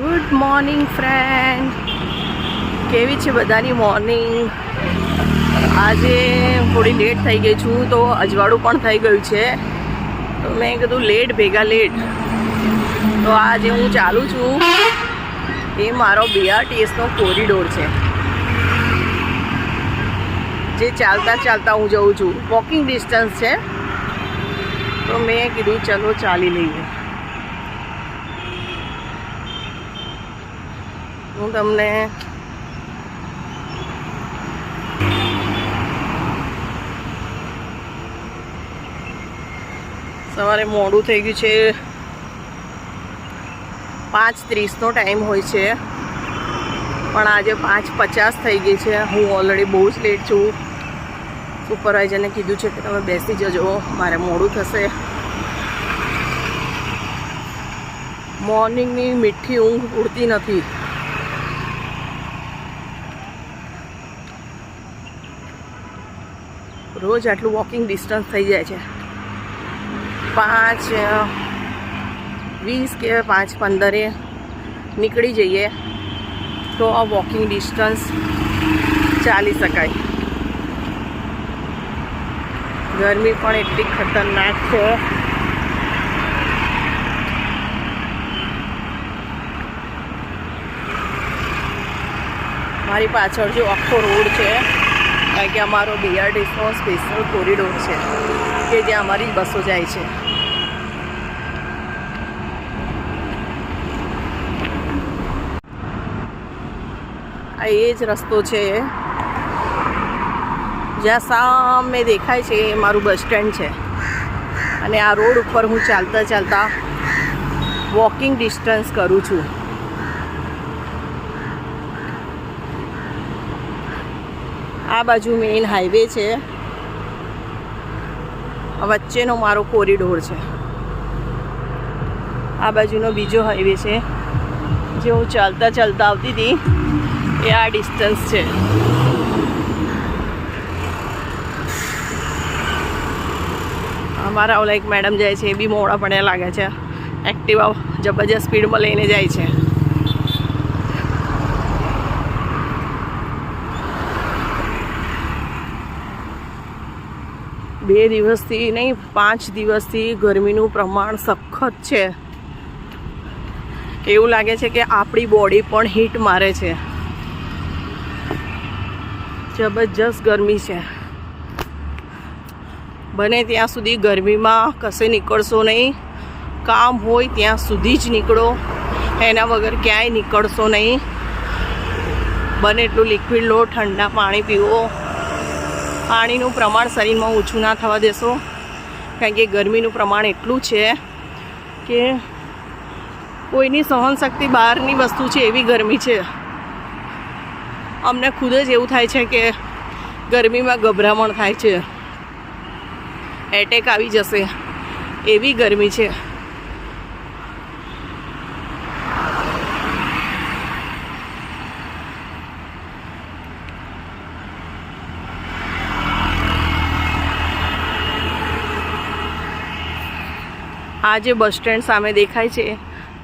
Good morning friend કેવી છે બધાની મોર્નિંગ આજે થોડી લેટ થઈ ગઈ છું, તો અજવાળું પણ થઈ ગયું છે. તો મેં કીધું લેટ ભેગા લેટ તો આજે હું ચાલું છું. એ મારો બીઆરટીએસનો કોરિડોર છે. જે ચાલતા ચાલતા હું જઉં છું. વોકિંગ ડિસ્ટન્સ છે. તો મેં કીધું, ચલો, ચાલી લઈએ. હું તમને સવારે મોડું થઈ ગયું છે પાંચ ત્રીસનો ટાઈમ હોય છે. પણ આજે પાંચ પચાસ થઈ ગઈ છે. હું ઓલરેડી બહુ જ લેટ છું. સુપરવાઇઝરને કીધું છે કે તમે બેસી જજો. મારે મોડું થશે. મોર્નિંગની મીઠી ઊંઘ ઉડતી નથી. રોજ આટલું વોકિંગ ડિસ્ટન્સ થઈ જાય છે. પાંચ વીસ કે પાંચ પંદરે નીકળી જઈએ તો આ વોકિંગ ડિસ્ટન્સ ચાલી શકાય. ગરમી પણ એટલી ખતરનાક છે. મારી પાછળ જો આખો રોડ છે કારણ કે અમારો બીઆરડીસનો સ્પેશિયલ કોરિડોર છે કે જ્યાં અમારી બસો જાય છે. આ એ જ રસ્તો છે. જ્યાં સામે દેખાય છે એ મારું બસ સ્ટેન્ડ છે. અને આ રોડ ઉપર હું ચાલતા ચાલતા વોકિંગ ડિસ્ટન્સ કરું છું. આ બાજુ મેઇન હાઈવે છે. વચ્ચેનો મારો કોરિડોર છે. આ બાજુનો બીજો હાઈવે છે. જે હું ચાલતા ચાલતા આવતી હતી, એ આ ડિસ્ટન્સ છે. અમારા ઓલા એક મેડમ જાય છે, એ બી મોડા પડ્યા લાગે છે. એક્ટિવા જબરજસ્ત સ્પીડમાં લઈને જાય છે. બે દિવસથી નહીં, પાંચ દિવસથી ગરમીનું પ્રમાણ સખત છે. એવું લાગે છે કે આપણી બોડી પણ હીટ મારે છે. જબરજસ્ત ગરમી છે. બને ત્યાં સુધી ગરમીમાં કશે નીકળશો નહીં. કામ હોય ત્યાં સુધી જ નીકળો. એના વગર ક્યાંય નીકળશો નહીં. બને એટલું લિક્વિડ લો, ઠંડા પાણી પીવો. પાણીનું પ્રમાણ શરીરમાં ઓછું ના થવા દેશો. કારણ કે ગરમીનું પ્રમાણ એટલું છે કે કોઈની સહનશક્તિ બહારની વસ્તુ છે એવી ગરમી છે. અમને ખુદ જ એવું થાય છે કે ગરમીમાં ગભરામણ થાય છે. એટેક આવી જશે. એવી ગરમી છે. આ જે બસ સ્ટેન્ડ સામે દેખાય છે,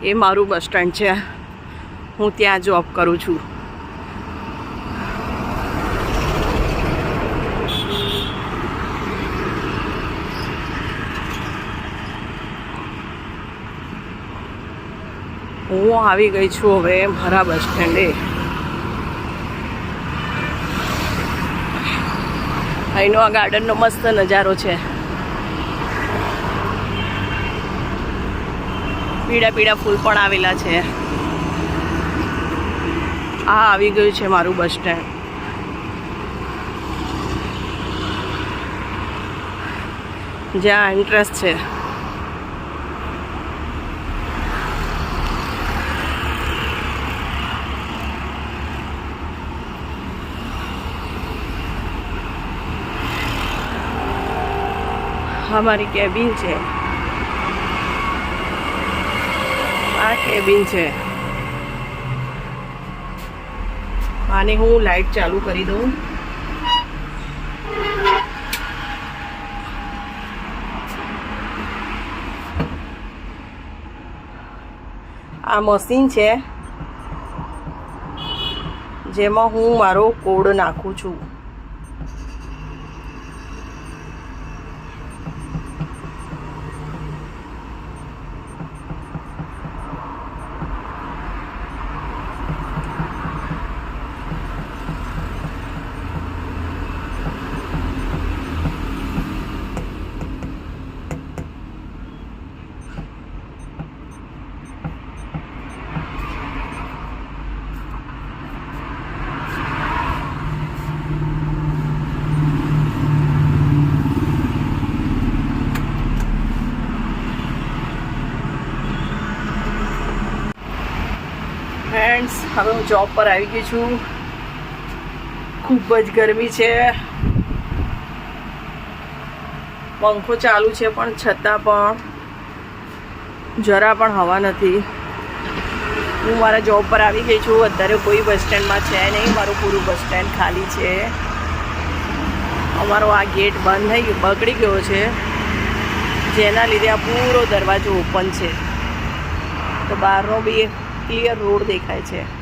એ મારું બસ સ્ટેન્ડ છે. હું ત્યાં જોબ કરું છું. હું આવી ગઈ છું હવે મારા બસ સ્ટેન્ડે. અહીંનો આ ગાર્ડનનો મસ્ત નજારો છે. પીળા પીળા ફૂલ પણ આવેલા છે. આ આવી ગયું છે મારું બસ સ્ટેન્ડ. જ્યાં એન્ટ્રન્સ છે. અમારી કેબિન છે. આ કેબિન છે. આને હું લાઈટ ચાલુ કરી દઉં. આ મશીન છે. જેમાં હું મારો કોડ નાખું છું. હવે હું જોબ પર આવી ગઈ છું. ખૂબ જ ગરમી છે. પંખો ચાલુ છે પણ છતાં પણ જરા પણ હવા નથી. હું મારા જોબ પર આવી ગઈ છું. અત્યારે કોઈ બસ સ્ટેન્ડમાં છે નહીં. મારું પૂરું બસ સ્ટેન્ડ ખાલી છે. અમારો આ ગેટ બંધ થઈ ગયો, બગડી ગયો છે. જેના લીધે આ પૂરો દરવાજો ઓપન છે. તો બહારનો બી ક્લિયર રોડ દેખાય છે.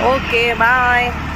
Okay, bye.